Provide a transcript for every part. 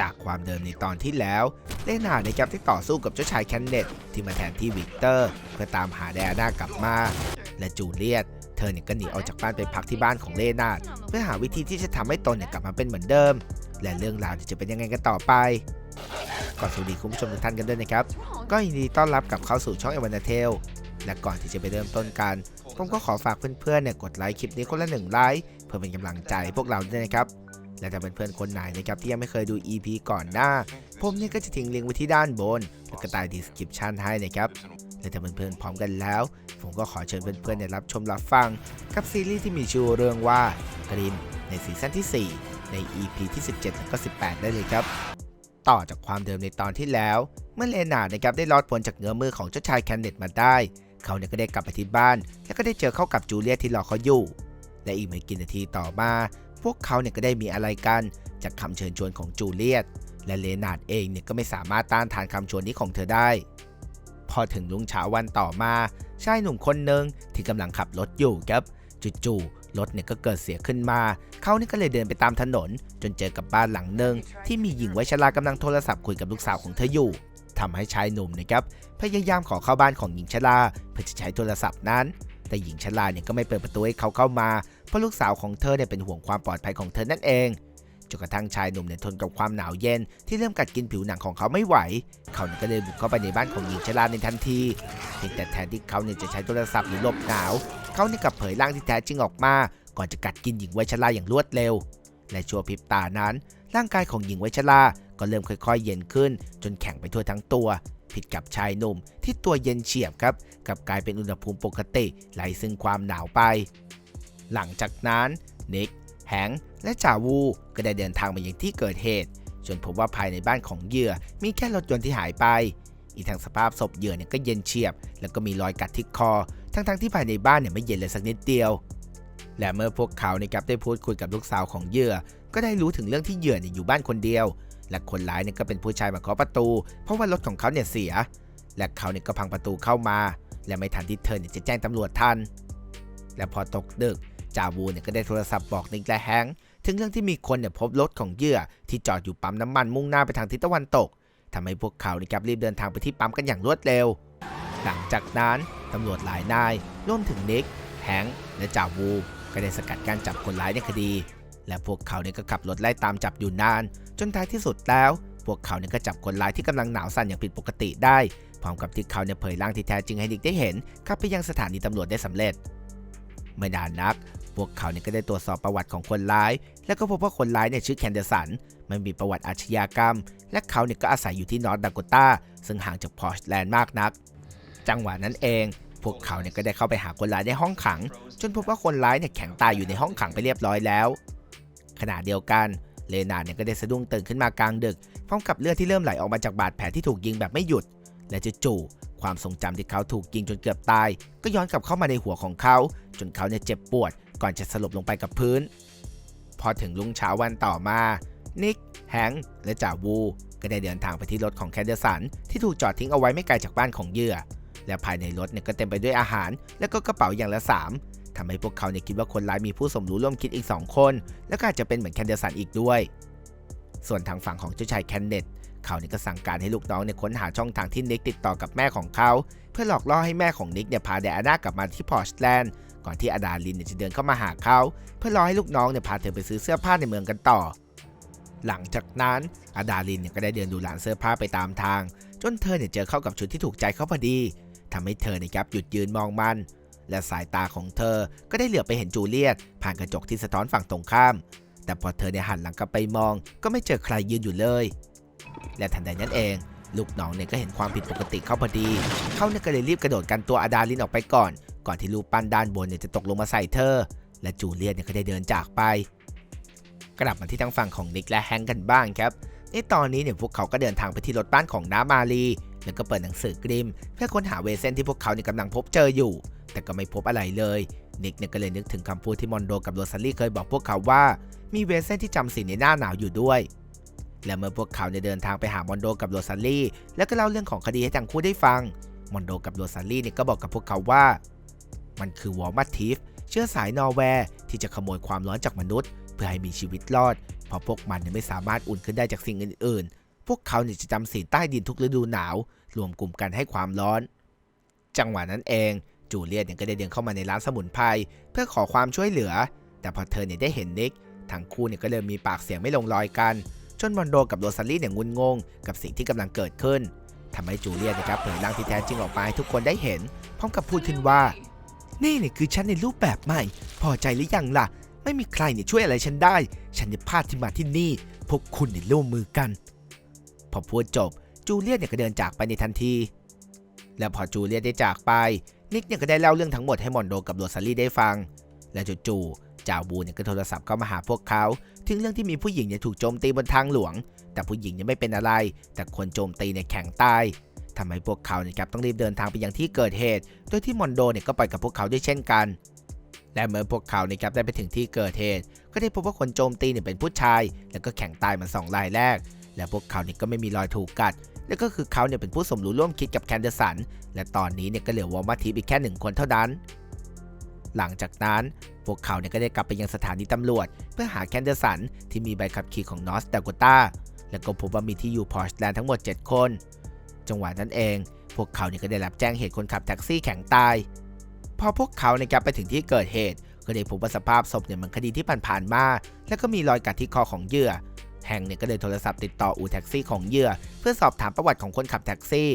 จากความเดิมในตอนที่แล้วเลนาร์ดนะครับที่ต่อสู้กับเจ้าชายแคนเนตที่มาแทนที่วิกเตอร์ เพื่อตามหาไดอาน่ากลับมา และจูเลียตเธอเนี่ยก็หนีออกจากบ้านไปพักที่บ้านของเลนาเพื่อหาวิธีที่จะทำให้ตนเนี่ยกลับมาเป็นเหมือนเดิม และเรื่องราวจะเป็นยังไงกันต่อไปก่อนสวัสดีคุณผู้ชมทุกท่านกันด้วยนะครับ ก็ยินดีต้อนรับกลับเข้าสู่ช่องเอวันเทลและก่อนที่จะไปเริ่มต้นกัน ผมก็ขอฝากเพื่อนๆเนี่ยกดไลค์คลิปนี้คนละหนึ่งไลค์เพื่อเป็นกำลังใจพวกเราด้วยนะครับ และถ้าเป็นเพื่อนคนไหนนะครับที่ยังไม่เคยดู EP ก่อนหน้า ผมเนี่ยก็จะทิ้งลิงก์ไว้ที่ด้านบน แล้วก็ใต้ description ให้นะครับและถ้าเพื่อนๆพร้อมกันแล้ว ผมก็ขอเชิญเพื่อนๆเนี่ยรับชมรับฟัง กับซีรีส์ที่มีชื่อเรื่องว่ากรินในซีซั่นที่ 4 ใน EP ที่ 17 และก็ 18 ได้เลยครับ ต่อจากความเดิมในตอนที่แล้ว เมื่อเลนาดนะครับได้รอดพ้นจากเงื้อมือของเจ้าชายแคนเนตมาได้ เขาเนี่ยก็ได้กลับไปที่บ้าน แล้วก็ได้เจอเข้ากับจูเลียที่รอเขาอยู่ และอีกไม่กี่นาทีต่อมา พวกเขาเนี่ยก็ได้มีอะไรกัน จากคำเชิญชวนของจูเลียต และเลนาร์ดเองเนี่ยก็ไม่สามารถต้านทานคำชวนนี้ของเธอได้ พอถึงลุงเช้าวันต่อมาชายหนุ่มคนหนึ่งที่กำลังขับรถอยู่ครับจู่ๆรถเนี่ยก็เกิดเสียขึ้นมา เขานี่ก็เลยเดินไปตามถนน จนเจอกับบ้านหลังหนึ่งที่มีหญิงวัยชรากำลังโทรศัพท์คุยกับลูกสาวของเธออยู่ทำให้ชายหนุ่มนะครับพยายามขอเข้าบ้านของหญิงชราเพื่อจะใช้โทรศัพท์นั้น แต่หญิงชราเนี่ยก็ไม่เปิดประตูให้เขาเข้ามา เพราะลูกสาวของเธอเนี่ยเป็นห่วงความปลอดภัยของเธอนั่นเองจนกระทั่งชายหนุ่มเนี่ยทนกับความหนาวเย็นที่เริ่มกัดกินผิวหนังของเขาไม่ไหว เขาเนี่ยก็เลยบุกเข้าไปในบ้านของหญิงชราในทันที เพียงแต่แทนที่เขาเนี่ยจะใช้โทรศัพท์หรือหลบหนาว เขาเนี่ยกลับเผยร่างที่แท้จริงออกมา ก่อนจะกัดกินหญิงวัยชราอย่างรวดเร็ว และชั่วพริบตานั้น ร่างกายของหญิงวัยชราก็เริ่มค่อย ๆ เย็นขึ้น จนแข็งไปทั่วทั้งตัว ผิดกับชายหนุ่มที่ตัวเย็นเฉียบครับกลับกลายเป็นอุณหภูมิปกติไร้ซึ่งความหนาวไป หลังจากนั้นนิกแฮงและจาวูก็ได้เดินทางมายังที่เกิดเหตุจนพบว่าภายในบ้านของเหยื่อมีแค่รถยนต์ที่หายไป อีกทางสภาพศพเหยื่อเนี่ยก็เย็นเฉียบ แล้วก็มีรอยกัดที่คอ ทั้งๆที่ภายในบ้านเนี่ยไม่เย็นเลยสักนิดเดียว และเมื่อพวกเขาในะครับได้พูดคุยกับลูกสาวของเหยื่อ ก็ได้รู้ถึงเรื่องที่เหยื่อเนี่ยอยู่บ้านคนเดียว และคนร้ายเนี่ยก็เป็นผู้ชายมาเคาะประตู เพราะว่ารถของเขาเนี่ยเสีย และเขาเนี่ยก็พังประตูเข้ามา และไม่ทันที่เธอเนี่ยจะแจ้งตำรวจทัน และพอตกดึก จาวูเนี่ยก็ได้โทรศัพท์บอกนิกและแฮงค์ถึงเรื่องที่มีคนเนี่ยพบรถของเหยื่อที่จอดอยู่ปั๊มน้ำมันมุ่งหน้าไปทางทิศตะวันตกทำให้พวกเขานะครับรีบเดินทางไปที่ปั๊มกันอย่างรวดเร็ว หลังจากนั้นตำรวจหลายนายรวมถึงนิกแฮงค์และจาวูก็ได้สกัดการจับคนร้ายในคดี และพวกเขาเนี่ยก็ขับรถไล่ตามจับอยู่นาน จนท้ายที่สุดแล้ว พวกเขาเนี่ยก็จับคนร้ายที่กำลังหนาวสั่นอย่างผิดปกติได้พร้อมกับที่เขาเนี่ยเผยร่างที่แท้จริงให้นิกได้เห็นขับไปยังสถานีตำรวจได้สำเร็จ ไม่นานนัก พวกเขาเนี่ยก็ได้ตรวจสอบประวัติของคนร้าย แล้วก็พบว่าคนร้ายเนี่ยชื่อแคนเดอร์สันมันมีประวัติอาชญากรรม และเขาเนี่ยก็อาศัยอยู่ที่นอร์ทดาโกตาซึ่งห่างจากพอร์ตแลนด์มากนัก จังหวะนั้นเอง พวกเขาเนี่ยก็ได้เข้าไปหาคนร้ายในห้องขัง จนพบว่าคนร้ายเนี่ยแข็งตายอยู่ในห้องขังไปเรียบร้อยแล้ว ขณะเดียวกันเลนาเนี่ยก็ได้สะดุ้งตื่นขึ้นมากลางดึกพร้อมกับเลือดที่เริ่มไหลออกมาจากบาดแผลที่ถูกยิงแบบไม่หยุด และจู่ ความทรงจำที่เขาถูกยิงจนเกือบตาย ก็ย้อนกลับเข้ามาในหัวของเขา จนเขาเนี่ยเจ็บปวด ก่อนจะสลบลงไปกับพื้น พอถึงรุ่งเช้าวันต่อมา นิก แฮงและจ่าวู ก็ได้เดินทางไปที่รถของแคนเดอร์สันที่ถูกจอดทิ้งเอาไว้ไม่ไกลจากบ้านของเหยื่อ และภายในรถเนี่ยก็เต็มไปด้วยอาหาร และก็กระเป๋าอย่างละสามทำให้พวกเขาเนี่ยคิดว่าคนร้ายมีผู้สมรู้ร่วมคิดอีก 2 คน แล้วก็อาจจะเป็นเหมือนแคนเดอร์สันอีกด้วย ส่วนทางฝั่งของเจ้าชายแคนเนต เขาเนี่ยก็สั่งการให้ลูกน้องเนี่ยค้นหาช่องทางที่นิกติดต่อกับแม่ของเขา เพื่อหลอกล่อให้แม่ของนิกเนี่ยพาไดอาน่ากลับมาที่พอร์ตแลนด์ก่อนที่อาดาลินเนี่ยจะเดินเข้ามาหาเขา เพื่อรอให้ลูกน้องเนี่ยพาเธอไปซื้อเสื้อผ้าในเมืองกันต่อ หลังจากนั้นอาดาลินเนี่ยก็ได้เดินดูร้านเสื้อผ้าไปตามทาง จนเธอเนี่ยเจอเข้ากับชุดที่ถูกใจเขาพอดีทำให้เธอเนี่ยครับหยุดยืนมองมัน และสายตาของเธอก็ได้เหลือบไปเห็นจูเลียตผ่านกระจกที่สะท้อนฝั่งตรงข้ามแต่พอเธอเนี่ยหันหลังกลับไปมอง ก็ไม่เจอใครยืนอยู่เลย และทันใดนั้นเอง ลูกน้องเนี่ยก็เห็นความผิดปกติเข้าพอดี เขาเนี่ยก็เลยรีบกระโดดกันตัวอาดาลินออกไปก่อน ก่อนที่รูปปั้นด้านบนเนี่ยจะตกลงมาใส่เธอ และจูเลียตเนี่ยก็ได้เดินจากไป กลับมาที่ทางฝั่งของนิกและแฮงกันบ้างครับ ในตอนนี้เนี่ยพวกเขาก็เดินทางไปที่รถบ้านของน้ามาลีแล้วก็เปิดหนังสือกริม เพื่อค้นหาเวเซนที่พวกเขาเนี่ยกำลังพบเจออยู่ แต่ก็ไม่พบอะไรเลยนิกเนี่ยก็เลยนึกถึงคำพูดที่มอนโดกับโรซาลี่เคยบอกพวกเขาว่า มีเวเซนที่จำศีลในหน้าหนาวอยู่ด้วย และเมื่อพวกเขาเดินทางไปหามอนโดกับโรซาลี่แล้วก็เล่าเรื่องของคดีให้ทั้งคู่ได้ฟัง มอนโดกับโรซาลี่เนี่ยก็บอกกับพวกเขาว่า มันคือวอลมาทิฟเชื้อสายนอร์แวร์ที่จะขโมยความร้อนจากมนุษย์ เพื่อให้มีชีวิตรอด เพราะพวกมันไม่สามารถอุ่นขึ้นได้จากสิ่งอื่น ๆ พวกเขาเนี่ยจะจำศีลใต้ดินทุกฤดูหนาว รวมกลุ่มกันให้ความร้อน จังหวะนั้นเอง จูเลียตเนี่ยก็ได้เดินเข้ามาในร้านสมุนไพรเพื่อขอความช่วยเหลือ แต่พอเธอเนี่ยได้เห็นนิกทั้งคู่เนี่ยก็เริ่มมีปากเสียงไม่ลงรอยกัน จนมอนโดกับโรซาลี่เนี่ยงุนงง กับสิ่งที่กำลังเกิดขึ้นทำให้จูเลียนะครับเผยร่างที่แท้จริงออกมาให้ทุกคนได้เห็น พร้อมกับพูดขึ้นว่า นี่เนี่ยคือฉันในรูปแบบใหม่ พอใจหรือยังล่ะ ไม่มีใครเนี่ยช่วยอะไรฉันได้ ฉันเนี่ยพลาดที่มาที่นี่ พวกคุณเนี่ยร่วมมือกัน พอพูดจบจูเลียเนี่ยก็เดินจากไปในทันที และพอจูเลียได้จากไป นิกเนี่ยก็ได้เล่าเรื่องทั้งหมดให้มอนโดกับโรซาลี่ได้ฟัง และจู่ๆจาบูเนี่ยก็โทรศัพท์เข้ามาหาพวกเขา ถึงเรื่องที่มีผู้หญิงเนี่ยถูกโจมตีบนทางหลวง แต่ผู้หญิงเนี่ยไม่เป็นอะไร แต่คนโจมตีเนี่ยแข็งตายทำให้พวกเขาเนี่ยครับต้องรีบเดินทางไปยังที่เกิดเหตุ โดยที่มอนโดเนี่ยก็ไปกับพวกเขาด้วยเช่นกัน และเมื่อพวกเขาเนี่ยครับได้ไปถึงที่เกิดเหตุ ก็ได้พบว่าคนโจมตีเนี่ยเป็นผู้ชาย แล้วก็แข็งตายมือนสองรายแรก และพวกเขาเนี่ยก็ไม่มีรอยถูกกัด และก็คือเขาเนี่ยเป็นผู้สมรู้ร่วมคิดกับแคนเดอร์สัน และตอนนี้เนี่ยก็เหลือวอลมาทีฟอีกแค่หนึ่งคนเท่านั้น หลังจากนั้น พวกเขาเนี่ยก็ได้กลับไปยังสถานีตำรวจ เพื่อหาแคนเดอร์สันที่มีใบขับขี่ของนอสดาโกตาและก็พบว่ามีที่อยู่พอร์ชแลนด์ทั้งหมด 7 คน จังหวะนั้นเอง พวกเขาเนี่ยก็ได้รับแจ้งเหตุคนขับแท็กซี่แข็งตาย พอพวกเขาเนี่ยกลับไปถึงที่เกิดเหตุ ก็ได้พบว่าสภาพศพเนี่ยมือนคดีที่ผ่านๆมา แล้วก็มีรอยกัดที่คอของเหยื่อ แฮงเนี่ยก็เลยโทรศัพท์ติดต่ออู่แท็กซี่ของเหยื่อ เพื่อสอบถามประวัติของคนขับแท็กซี่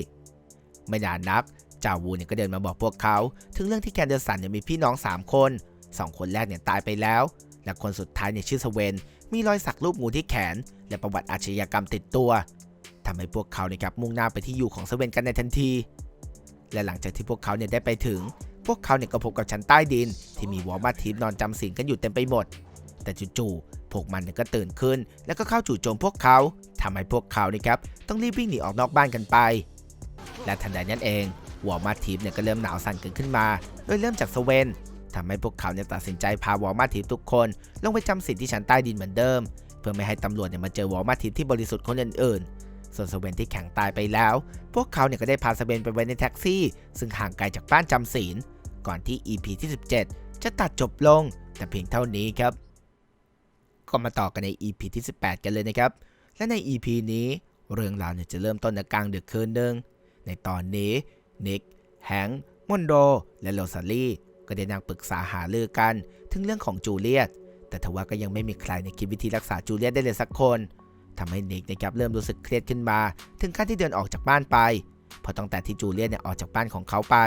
ไม่นานนัก จาวูเนี่ยก็เดินมาบอกพวกเขา ถึงเรื่องที่แคนเดอร์สันเนี่ยมีพี่น้อง 3 คน 2 คนแรกเนี่ยตายไปแล้ว และคนสุดท้ายเนี่ยชื่อสเวนมีรอยสักรูปงูที่แขน และประวัติอาชญากรรมติดตัวทำให้พวกเขาเนี่ยครับมุ่งหน้าไปที่อยู่ของสเวนกันในทันที และหลังจากที่พวกเขาเนี่ยได้ไปถึง พวกเขาเนี่ยก็พบกับชั้นใต้ดิน ที่มีวอลมาร์ทีฟนอนจำศีลกันอยู่เต็มไปหมด แต่จู่ๆพวกมันเนี่ยก็ตื่นขึ้น แล้วก็เข้าจู่โจมพวกเขาทำให้พวกเขาเนี่ยครับต้องรีบวิ่งหนีออกนอกบ้านกันไปและทันใดนั้นเอง วอลมาทีฟเนี่ยก็เริ่มหนาวสั่นเกิดขึ้นมา โดยเริ่มจากสเวนทำให้พวกเขาเนี่ยตัดสินใจพาวอลมาทีฟทุกคน ลงไปจำศีลที่ชั้นใต้ดินเหมือนเดิม เพื่อไม่ให้ตำรวจเนี่ยมาเจอวอลมาทีฟที่บริสุทธิ์คนอื่นๆ ส่วนสเวนที่แข็งตายไปแล้ว พวกเขาเนี่ยก็ได้พาสเวนไปไว้ในแท็กซี่ ซึ่งห่างไกลจากบ้านจำศีล ก่อนที่ EP ที่ 17 จะตัดจบลง แต่เพียงเท่านี้ครับ ก็มาต่อกันใน EP ที่ 18 กันเลยนะครับ และใน EP นี้เรื่องราวเนี่ยจะเริ่มต้นในกลางดึกคืนหนึ่งในตอนนี้ นิก แฮงค์มอนโด และโรซาลีก็ได้นั่งปรึกษาหารือกันถึงเรื่องของจูเลียต แต่ทว่าก็ยังไม่มีใครในคิดวิธีรักษาจูเลียตได้เลยสักคนทำให้นิกนะครับเริ่มรู้สึกเครียดขึ้นมา ถึงขั้นที่เดินออกจากบ้านไปพราะตั้งแต่ที่จูเลียตเนี่ยออกจากบ้านของเขาไป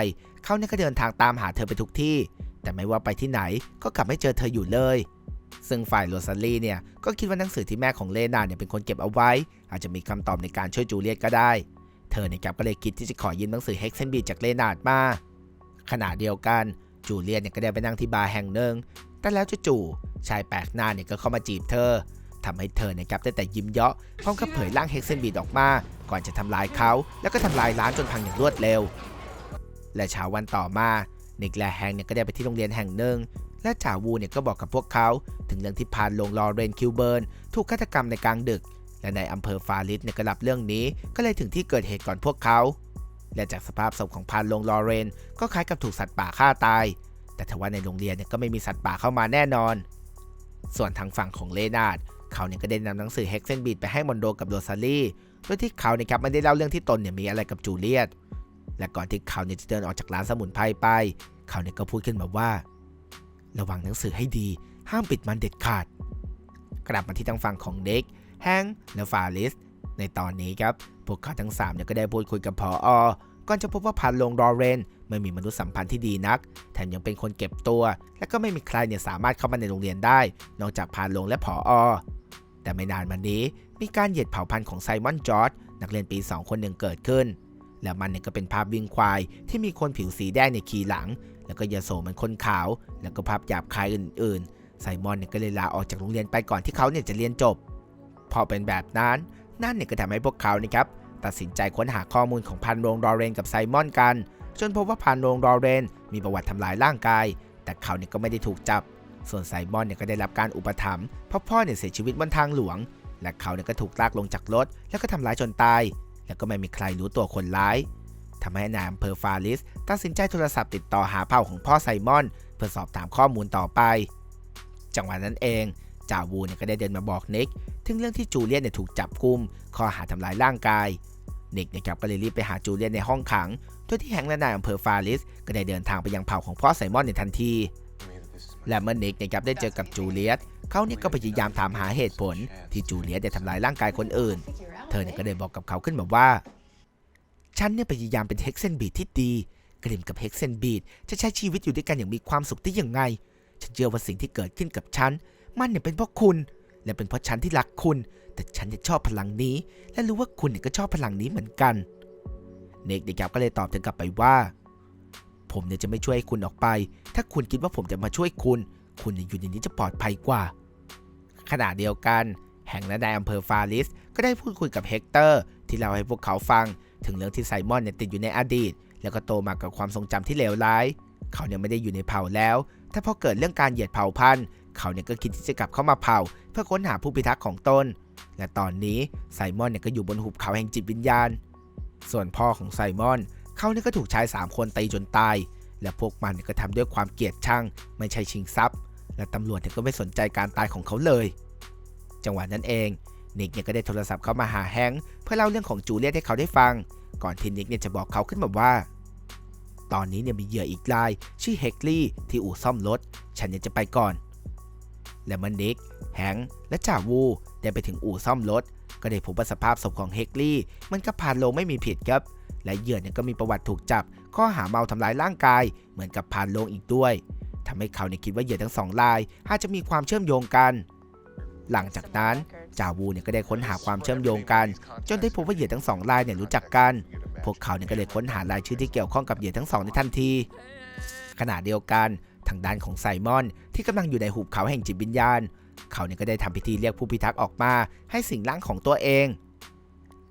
เขาเนี่ยก็เดินทางตามหาเธอไปทุกที่ แต่ไม่ว่าไปที่ไหนก็กลับไม่เจอเธออยู่เลย ซึ่งฝ่ายโรซาลีเนี่ยก็คิดว่าหนังสือที่แม่ของเลนาเนี่ยเป็นคนเก็บเอาไว้ อาจจะมีคำตอบในการช่วยจูเลียตก็ได้ ธอเนี่ยครับก็เลยคิดที่จะขอยืมหนังสือเฮกเซนบีจากเลนาร์ดมา ขณะเดียวกันจูเลียตเนี่ยก็ได้ไปนั่งที่บาร์แห่งหนึ่ง แต่แล้วจู่ๆชายแปลกหน้าเนี่ยก็เข้ามาจีบเธอทำให้เธอเนี่ยครับได้แต่ยิ้มเยาะพร้อมกับเผยร่างเฮกเซนบีดออกมา ก่อนจะทำลายเขา แล้วก็ทำลายร้านจนพังอย่างรวดเร็ว และเช้าวันต่อมานิกและแฮงเนี่ยก็ได้ไปที่โรงเรียนแห่งหนึ่ง และจ่าวูเนี่ยก็บอกกับพวกเขา ถึงเรื่องที่พานลงลอเรนคิวเบิร์นถูกฆาตกรรมในกลางดึก และในอำเภอฟาริสเนี่ยก็รับเรื่องนี้ก็เลยถึงที่เกิดเหตุก่อนพวกเขา และจากสภาพศพของพานลงลอเรน ก็คล้ายกับถูกสัตว์ป่าฆ่าตาย แต่ทว่าในโรงเรียนเนี่ยก็ไม่มีสัตว์ป่าเข้ามาแน่นอน ส่วนทางฝั่งของเลนาดเขาเนี่ยก็ได้นำหนังสือเฮกเซนบีดไปให้มอนโดกับโรซาลีโดยที่เขาเนี่ยครับไม่ได้เล่าเรื่องที่ตนเนี่ยมีอะไรกับจูเลียต และก่อนที่เขาเนี่ยจะเดินออกจากร้านสมุนไพรไป เขาเนี่ยก็พูดขึ้นมาว่า ระวังหนังสือให้ดี ห้ามปิดมันเด็ดขาด กลับมาที่ทางฝั่งของเด็ก แฮงค์และฟาริส ในตอนนี้ครับ พวกเขาทั้ง3เนี่ยก็ได้พูดคุยกับพออก่อนจะพบว่าพันลงดอเรนไม่มีมนุษยสัมพันธ์ที่ดีนัก แถมยังเป็นคนเก็บตัว และก็ไม่มีใครเนี่ยสามารถเข้ามาในโรงเรียนได้ นอกจากพานลงและผออแต่ไม่นานมานี้มีการเหยียดเผ่าพันธุ์ของไซมอนจอร์ดนักเรียนปี 2 คนหนึ่งเกิดขึ้น และมันเนี่ยก็เป็นภาพวิ่งควาย ที่มีคนผิวสีแดงในขี่หลัง แล้วก็ยาโสเหมือนคนขาว แล้วก็ภาพหยาบคายอื่น ๆ ไซมอนเนี่ยก็เลยลาออกจากโรงเรียนไปก่อนที่เขาเนี่ยจะเรียนจบ พอเป็นแบบนั้น นั่นเนี่ยก็ทำให้พวกเขานะครับตัดสินใจค้นหาข้อมูลของพันโรงดอเรนกับไซมอนกัน จนพบว่าพันโรงดอเรนมีประวัติทำลายร่างกาย แต่เขาเนี่ยก็ไม่ได้ถูกจับ ส่วนไซมอนเนี่ยก็ได้รับการอุปถัมภ์เพราะพ่อเนี่ยเสียชีวิตบนทางหลวง และเขาเนี่ยก็ถูกลากลงจากรถ แล้วก็ทำร้ายจนตาย แล้วก็ไม่มีใครรู้ตัวคนร้ายทำให้นายอำเภอฟาริสตัดสินใจโทรศัพท์ติดต่อหาเผ่าของพ่อไซมอน เพื่อสอบถามข้อมูลต่อไป จังหวะนั้นเองจาวูเนี่ยก็ได้เดินมาบอกนิก ถึงเรื่องที่จูเลียนเนี่ยถูกจับกุมข้อหาทำร้ายร่างกาย นิกนะครับก็เลยรีบไปหาจูเลียนในห้องขังโดยที่แฮงและนายอำเภอฟาริส ก็ได้เดินทางไปยังเผ่าของพ่อไซมอนในทันที และเมื่อนิกนะครับได้เจอกับจูเลียตเขาเนี่ยก็พยายามถามหาเหตุผล ที่จูเลียตได้ทำร้ายร่างกายคนอื่น เธอเนี่ยก็ได้บอกกับเขาขึ้นมาว่า ฉันเนี่ยพยายามเป็นเฮกเซนบีดที่ดีกลิมกับเฮกเซนบีดจะใช้ชีวิตอยู่ด้วยกันอย่างมีความสุขได้ยังไง ฉันเชื่อว่าสิ่งที่เกิดขึ้นกับฉัน มันเนี่ยเป็นเพราะคุณ และเป็นเพราะฉันที่รักคุณ แต่ฉันเนี่ยชอบพลังนี้ และรู้ว่าคุณเนี่ยก็ชอบพลังนี้เหมือนกัน เนกเด็กยับก็เลยตอบเธอกลับไปว่า ผมเนี่ยจะไม่ช่วยให้คุณออกไป ถ้าคุณคิดว่าผมจะมาช่วยคุณ คุณเนี่ยอยู่ในนี้จะปลอดภัยกว่า ขณะเดียวกัน แห่งและนายอำเภอฟาริส ก็ได้พูดคุยกับเฮกเตอร์ ที่เล่าให้พวกเขาฟัง ถึงเรื่องที่ไซมอนเนี่ยติดอยู่ในอดีต แล้วก็โตมากับความทรงจำที่เลวร้าย เขาเนี่ยไม่ได้อยู่ในเผ่าแล้ว แต่พอเกิดเรื่องการเหยียดเผ่าพันธุ์ เขาเนี่ยก็คิดที่จะกลับเข้ามาเผ่า เพื่อค้นหาผู้พิทักษ์ของตน และตอนนี้ไซมอนเนี่ยก็อยู่บนหุบเขาแห่งจิตวิญญาณ ส่วนพ่อของไซมอน เขาเนี่ยก็ถูกชายสามคนตีจนตาย และพวกมันเนี่ยก็ทำด้วยความเกลียดชังไม่ใช่ชิงทรัพย์ และตำรวจเนี่ยก็ไม่สนใจการตายของเขาเลย จังหวะนั้นเองนิกเนี่ยก็ได้โทรศัพท์เข้ามาหาแฮงเพื่อเล่าเรื่องของจูเลียตให้เขาได้ฟัง ก่อนที่นิกเนี่ยจะบอกเขาขึ้นมาว่า ตอนนี้เนี่ยมีเหยื่ออีกราย ชื่อเฮกลี่ที่อู่ซ่อมรถ ฉันเนี่ยจะไปก่อน และเมันนิก แฮงและจ่าวูได้ไปถึงอู่ซ่อมรถ ก็ได้พบว่าสภาพศพของเฮกลี่มันก็ผ่านลงไม่มีผิดครับ และเหยื่อเนี่ยก็มีประวัติถูกจับ ข้อหาเมาทำร้ายร่างกาย เหมือนกับผ่านลงอีกด้วยทำให้เขาเนี่ยคิดว่าเหยื่อทั้งสองรายอาจจะมีความเชื่อมโยงกัน หลังจากนั้นจาวูเนี่ยก็ได้ค้นหาความเชื่อมโยงกัน จนได้พบว่าเหยื่อทั้งสองรายเนี่ยรู้จักกัน พวกเขาเนี่ยก็เลยค้นหารายชื่อที่เกี่ยวข้องกับเหยื่อทั้งสองในทันที ขณะเดียวกันทางด้านของไซมอน ที่กำลังอยู่ในหุบเขาแห่งจิตวิญญาณ เขาเนี่ยก็ได้ทำพิธีเรียกผู้พิทักษ์ออกมา ให้สิ่งร่างของตัวเอง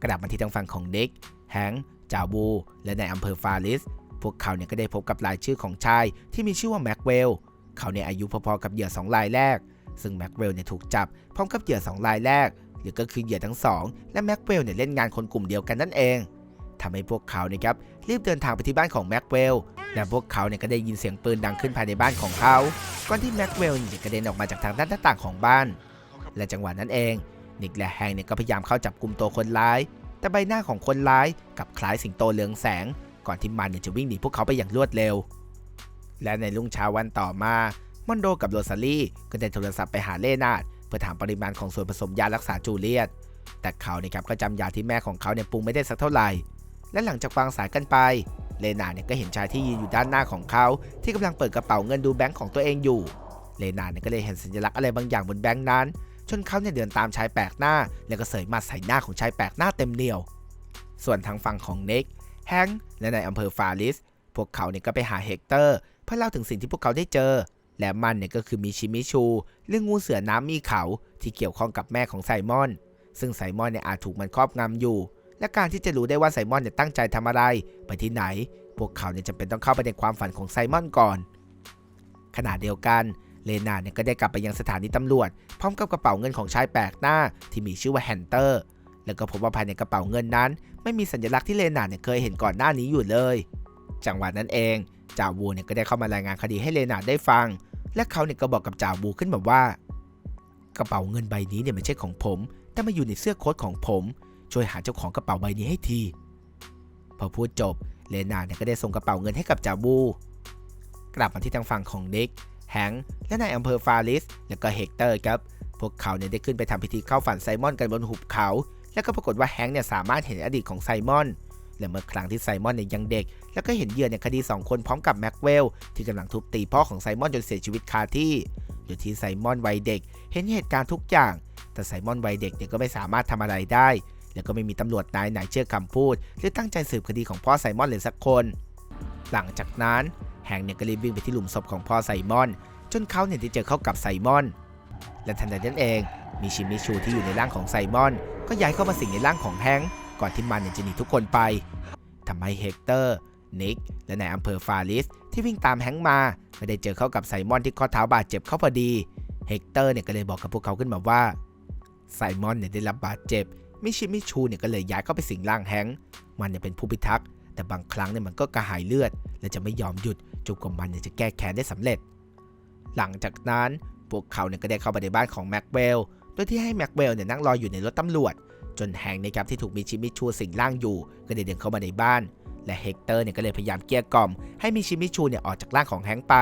กลับมาที่ทางฝั่งของเด็กแฮงจาวูและในอำเภอฟาริส พวกเขาเนี่ยก็ได้พบกับรายชื่อของชายที่มีชื่อว่าแม็กเวล เขาเนี่ยอายุพอๆกับเหยื่อสองรายแรก ซึ่งแม็กเวลเนี่ยถูกจับพร้อมกับเหยื่อสองรายแรกหรือก็คือเหยื่อทั้งสองและแม็กเวลเนี่ยเล่นงานคนกลุ่มเดียวกันนั่นเองทำให้พวกเขาเนี่ยครับรีบเดินทางไปที่บ้านของแม็กเวลและพวกเขาเนี่ยก็ได้ยินเสียงปืนดังขึ้นภายในบ้านของเขา ก่อนที่แม็กเวลเนี่ยจะกระเด็นออกมาจากทางด้านหน้าต่างของบ้าน และจังหวะนั้นเอง นิกและแฮงเนี่ยก็พยายามเข้าจับกลุ่มตัวคนร้าย แต่ใบหน้าของคนร้ายกับคล้ายสิงโตเรืองแสง ก่อนที่มันเนี่ยจะวิ่งหนีพวกเขาไปอย่างรวดเร็ว และในรุ่งเช้าวันต่อมา มอนโดกับโรซาลี่ก็ได้โทรศัพท์ไปหาเลนาดเพื่อถามปริมาณของส่วนผสมยารักษาจูเลียต แต่เขาเนี่ยครับก็จำยาที่แม่ของเขาเนี่ยปรุงไม่ได้สักเท่าไหร่ และหลังจากวางสายกันไป เลนาเนี่ยก็เห็นชายที่ยืนอยู่ด้านหน้าของเขา ที่กำลังเปิดกระเป๋าเงินดูแบงค์ของตัวเองอยู่ เลนาเนี่ยก็เลยเห็นสัญลักษณ์อะไรบางอย่างบนแบงค์นั้นจนเขาเนี่ยเดินตามชายแปลกหน้า แล้วก็เสยมาใส่หน้าของชายแปลกหน้าเต็มเหนียว ส่วนทางฝั่งของเน็กแฮงค์และในายอำเภอฟาริส พวกเขาเนี่ยก็ไปหาเฮกเตอร์ เพื่อเล่าถึงสิ่งที่พวกเขาได้เจอ และมันเนี่ยก็คือมีชิมิชูเรื่องงูเสือน้ำมีเขาที่เกี่ยวข้องกับแม่ของไซมอน ซึ่งไซมอนเนี่ยอาจถูกมันครอบงำอยู่ และการที่จะรู้ได้ว่าไซมอนเนี่ยตั้งใจทำอะไร ไปที่ไหน พวกเขาเนี่ยจำเป็นต้องเข้าไปในความฝันของไซมอนก่อน ขณะเดียวกันเลนาเนี่ยก็ได้กลับไปยังสถานีตำรวจ พร้อมกับกระเป๋าเงินของชายแปลกหน้าที่มีชื่อว่าแฮนเตอร์ แล้วก็พบว่าภายในกระเป๋าเงินนั้น ไม่มีสัญลักษณ์ที่เลนาเนี่ยเคยเห็นก่อนหน้านี้อยู่เลย จังหวะนั้นเอง จาวูเนี่ยก็ได้เข้ามารายงานคดีให้เลนาได้ฟัง และเขาเนี่ยก็บอกกับจาวูขึ้นมาว่า กระเป๋าเงินใบนี้เนี่ยไม่ใช่ของผม แต่มาอยู่ในเสื้อโค้ทของผม ช่วยหาเจ้าของกระเป๋าใบนี้ให้ที พอพูดจบเลนาเนี่ยก็ได้ส่งกระเป๋าเงินให้กับจาวู กลับมาที่ทางฝั่งของเด็กแฮงค์และนายอำเภอฟาริส และก็เฮกเตอร์ครับ พวกเขาเนี่ยได้ขึ้นไปทำพิธีเข้าฝันไซมอนกันบนหุบเขา แล้วก็ปรากฏว่าแฮงค์เนี่ยสามารถเห็นอดีตของไซมอน และเมื่อครั้งที่ไซมอนเนี่ยยังเด็ก แล้วก็เห็นเหยื่อในคดี 2 คนพร้อมกับแม็กเวลที่กำลังทุบตีพ่อของไซมอนจนเสียชีวิตคาที่โดยที่ไซมอนวัยเด็ก เห็นเหตุการณ์ทุกอย่าง แต่ไซมอนวัยเด็กเนี่ยก็ไม่สามารถทำอะไรได้ แล้วก็ไม่มีตำรวจนายไหนเชื่อคำพูด หรือตั้งใจสืบคดีของพ่อไซมอนเลยสักคน หลังจากนั้นแฮงค์เนี่ยก็รีบวิ่งไปที่หลุมศพของพ่อไซมอน จนเขาเนี่ยได้เจอเข้ากับไซมอน และทันใดนั้นเอง มีชิมิชูที่อยู่ในร่างของไซมอน ก็ย้ายเข้ามาสิงในร่างของแฮงค์ ก่อนที่มันจะหนีทุกคนไปทำให้เฮกเตอร์ นิก และนายอำเภอฟาริส ที่วิ่งตามแฮงค์มาก็ได้เจอเข้ากับไซมอนที่ข้อเท้าบาดเจ็บเข้าพอดี เฮกเตอร์เนี่ยก็เลยบอกกับพวกเขาขึ้นมาว่าไซมอนเนี่ยได้รับบาดเจ็บ มิชิมิชูเนี่ยก็เลยย้ายเข้าไปสิงร่างแฮงค์มันเนี่ยเป็นผู้พิทักษ์ แต่บางครั้งเนี่ยมันก็กระหายเลือด และจะไม่ยอมหยุดจนกว่ามันเนี่ยจะแก้แค้นได้สำเร็จ หลังจากนั้นพวกเขาเนี่ยก็ได้เข้าไปในบ้านของแม็กเวลโดยที่ให้แม็กเวลเนี่ยนั่งรออยู่ในรถตำรวจ จนแฮงนะครับที่ถูกมิชิมิชูสิงร่างอยู่ก็ได้เดินเข้ามาในบ้าน และเฮกเตอร์เนี่ยก็เลยพยายามเกลี้ยกล่อมให้มิชิมิชูเนี่ยออกจากร่างของแฮงไป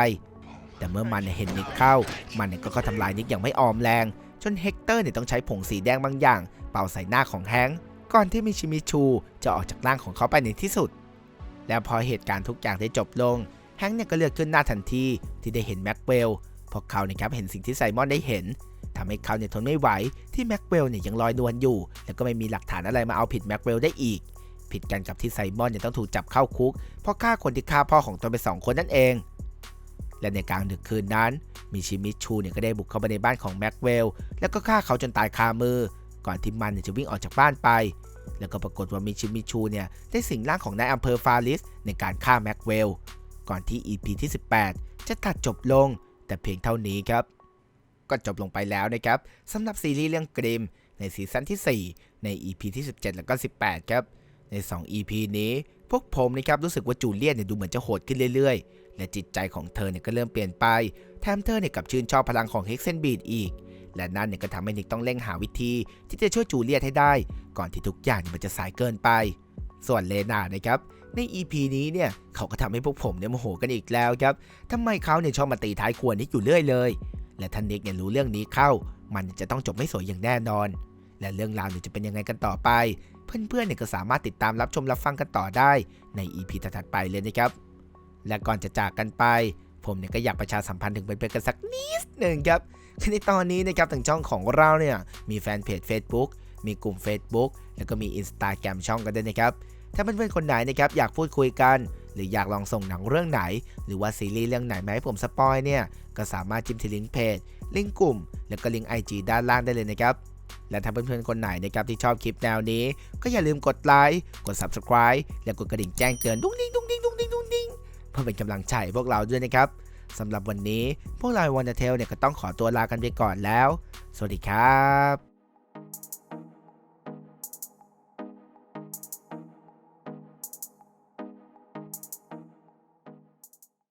แต่เมื่อมันเห็นนิกเข้า มันเนี่ยก็เข้าทำลายนิกอย่างไม่ออมแรง จนเฮกเตอร์เนี่ยต้องใช้ผงสีแดงบางอย่าง เป่าใส่หน้าของแฮงก่อนที่มิชิมิชูจะออกจากร่างของเขาไปในที่สุด แล้วพอเหตุการณ์ทุกอย่างได้จบลงแฮงเนี่ยก็เลือกขึ้นหน้าทันทีที่ได้เห็นแม็กเวลพราะเขาเนี่ยครับเห็นสิ่งที่ไซมอนได้เห็น ทำให้เขาเนี่ยทนไม่ไหวที่แม็กเวลเนี่ยยังลอยนวลอยู่ แล้วก็ไม่มีหลักฐานอะไรมาเอาผิดแม็กเวลได้อีก ผิดกันกับที่ไซมอนเนี่ยต้องถูกจับเข้าคุก เพราะฆ่าคนที่ฆ่าพ่อของตนไปสองคนนั่นเอง และในกลางดึกคืนนั้นมิชิมิชูเนี่ยก็ได้บุกเข้าไปในบ้านของแม็กเวลแล้วก็ฆ่าเขาจนตายคามือ ก่อนที่มันเนี่ยจะวิ่งออกจากบ้านไป แล้วก็ปรากฏว่ามิชิมิชูเนี่ยได้สิงร่างของนายอำเภอฟาริสในการฆ่าแม็กเวลก่อนที่ EP ที่ 18 จะตัดจบลงแต่เพียงเท่านี้ครับ ก็จบลงไปแล้วนะครับสำหรับซีรีส์เรื่องกริมในซีซั่นที่ 4 ใน EP ที่ 17 แล้วก็ 18 ครับ ใน 2 EP นี้ พวกผมนะครับรู้สึกว่าจูเลียนเนี่ยดูเหมือนจะโหดขึ้นเรื่อยๆ และจิตใจของเธอเนี่ยก็เริ่มเปลี่ยนไป แถมเธอเนี่ยกับชื่นชอบพลังของเฮกเซนบีดอีก และนั่นเนี่ยก็ทำให้นิกต้องเร่งหาวิธี ที่จะช่วยจูเลียตให้ได้ ก่อนที่ทุกอย่างมันจะสายเกินไป ส่วนเลนานะครับใน EP นี้เนี่ยเขาก็ทำให้พวกผมเนี่ยโมโหกันอีกแล้วครับทำไมเขาเนี่ยชอบมาตีท้ายครัวนิกอยู่เรื่อยเลย และท่านนิกเนี่ยรู้เรื่องนี้เข้า มันจะต้องจบไม่สวยอย่างแน่นอน และเรื่องราวเนี่ยจะเป็นยังไงกันต่อไป เพื่อนๆเนี่ยก็สามารถติดตามรับชมรับฟังกันต่อได้ใน EP ถัดไปเลยนะครับ และก่อนจะจากกันไป ผมเนี่ยก็อยากประชาสัมพันธ์ถึงเพื่อนๆกันสักนิดหนึ่งครับในตอนนี้นะครับทางช่องของเราเนี่ยมีแฟนเพจ Facebook มีกลุ่ม Facebook แล้วก็มี Instagram ช่องกันด้วยนะครับ ถ้าเพื่อนๆคนไหนนะครับอยากพูดคุยกัน หรืออยากลองส่งหนังเรื่องไหน หรือว่าซีรีส์เรื่องไหนมาให้ผมสปอยเนี่ย ก็สามารถจิ้มที่ลิงก์เพจ ลิงก์กลุ่ม แล้วก็ลิงก์ IG ด้านล่างได้เลยนะครับ และถ้าเพื่อนๆคนไหนนะครับที่ชอบคลิปแนวนี้ ก็อย่าลืมกดไลค์ กด Subscribe และกดกระดิ่งแจ้งเตือนดุ้งดิ้งดุ้งดิ้งดุ้งดิ้งดุ้งดิ้งเพื่อเป็นกำลังใจพวกเราด้วยนะครับสำหรับวันนี้พวกเราวันเทลเนี่ยก็ต้องขอตัวลากันไปก่อนแล้ว สวัสดีครับ